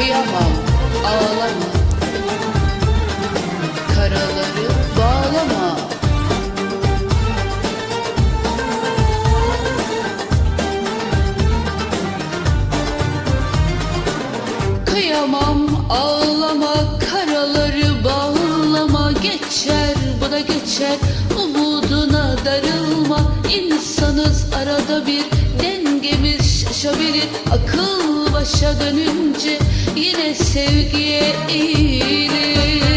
Kıyamam, ağlama. Karaları bağlama. Kıyamam, ağlama, karaları bağlama Geçer, bu da geçer, umuduna darılma İnsanız arada bir, başa dönünce yine sevgiye eğilir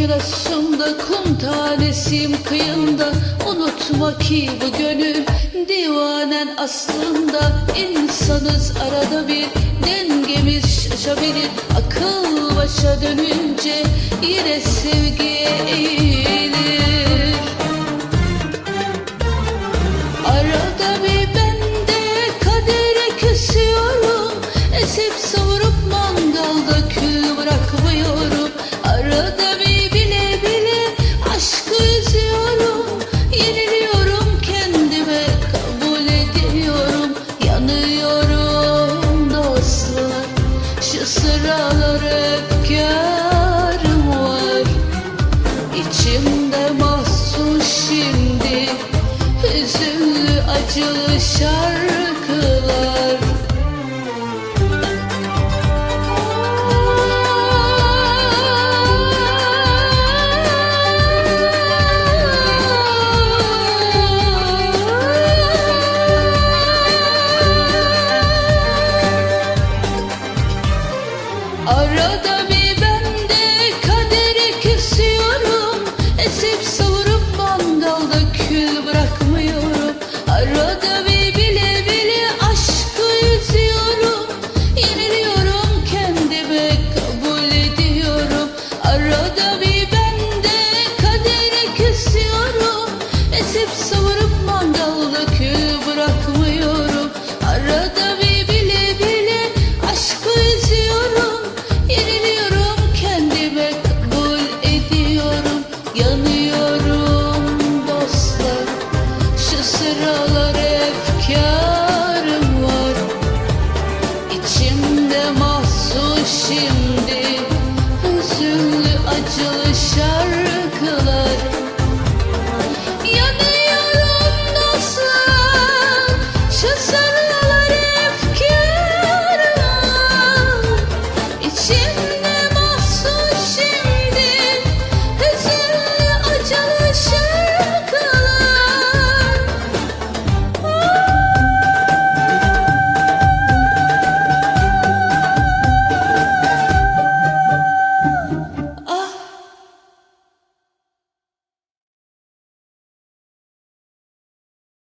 okyanusumda Kum tanesiyim kıyında. Unutma ki bu gönül Divanen aslında. İnsanız arada bir Dengemiz şaşabilir. Akıl başa dönünce Yine sevgiye eğilir acılı şarkılar. Arada bir ben Arada bir ben de kadere Esip savurup mandaldaki bırakmıyorum. Arada bir bile bile aşkı üzüyorum. Yeniliyorum kendime kabul ediyorum. Yanıyorum dostlar. Şu sıralar var. İçimde mahsus şimdi.